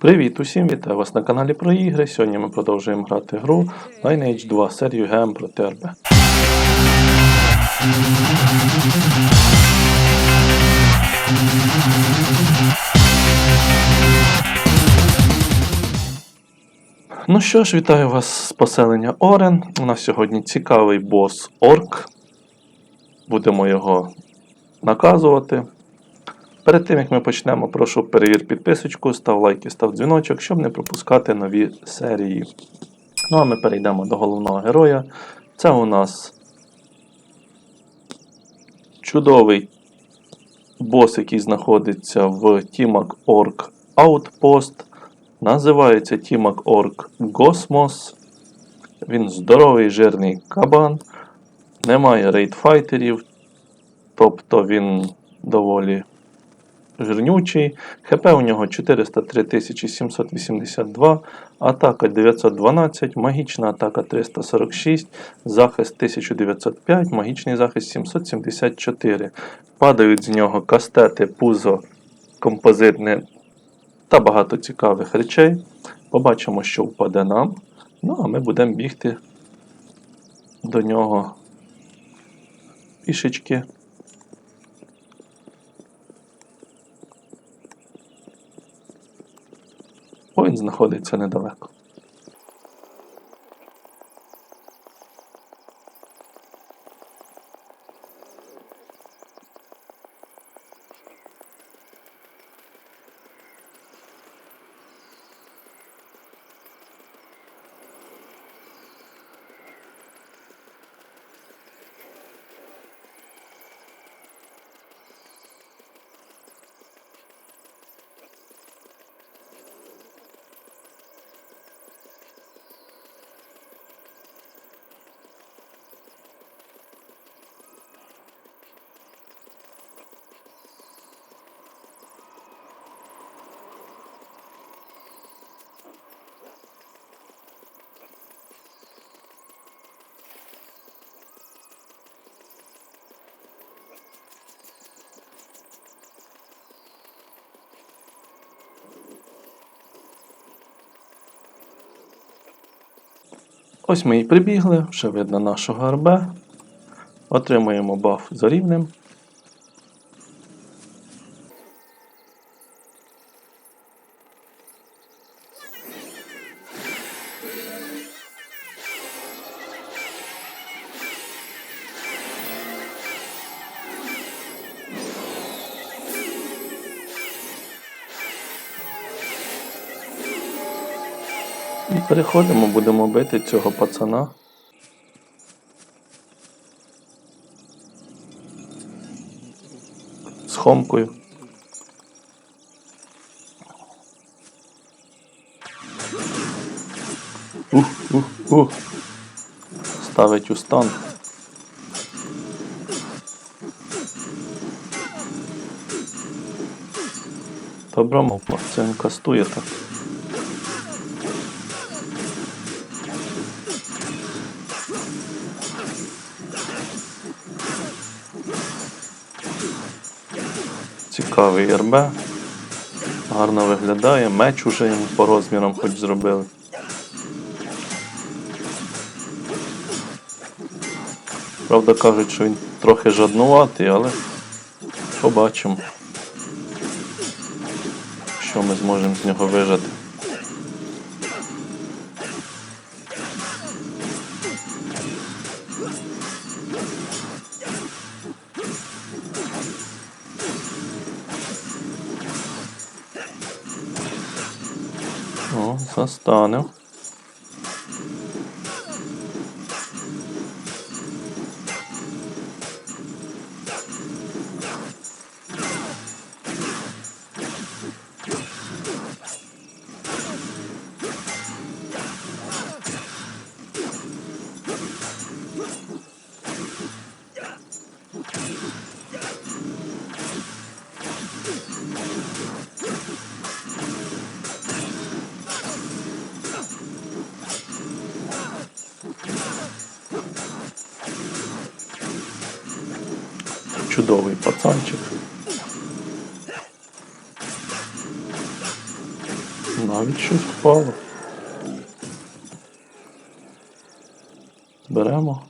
Привіт усім, вітаю вас на каналі про ігри. Сьогодні ми продовжуємо грати гру Lineage 2 серію ГМ проти РБ. Ну що ж, вітаю вас з поселення Орен. У нас сьогодні цікавий бос Орк. Будемо його наказувати. Перед тим як ми почнемо, прошу перевір підписочку, став лайк і став дзвіночок, щоб не пропускати нові серії. Ну а ми перейдемо до головного героя. Це у нас чудовий бос, який знаходиться в Тімак Org Outpost. Називається Тімак Org Gosmos. Він здоровий жирний кабан. Немає рейдфайтерів. Тобто він доволі жирнючий. ХП у нього 403 782, атака 912, магічна атака 346, захист 1905, магічний захист 774. Падають з нього кастети, пузо, композитне та багато цікавих речей. Побачимо, що впаде нам. Ну, а ми будемо бігти до нього пішечки. Він знаходиться недалеко. Ось ми і прибігли, вже видно нашого РБ. Отримуємо баф за рівнем. І переходимо, будемо бити цього пацана. З хомкою. Ух, ух, ух. Ставить у стан. Добро, мовпа, це кастує так. Цікавий РБ. Гарно виглядає. Меч уже йому по розмірам хоч зробили. Правда кажуть, що він трохи жаднуватий, але побачимо, що ми зможемо з нього вижати. hastanı Чудовий пацанчик. Навіть щось впало. Беремо.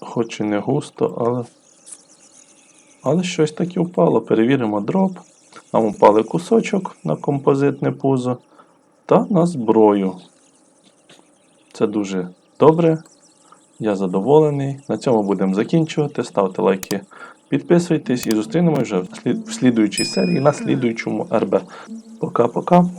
Хоч і не густо, але. Але щось таке впало. Перевіримо дроп. Нам упали кусочок на композитне пузо та на зброю. Це дуже добре. Я задоволений. На цьому будемо закінчувати. Ставте лайки, підписуйтесь і зустрінемось вже в слідуючій серії на слідуючому РБ. Пока-пока.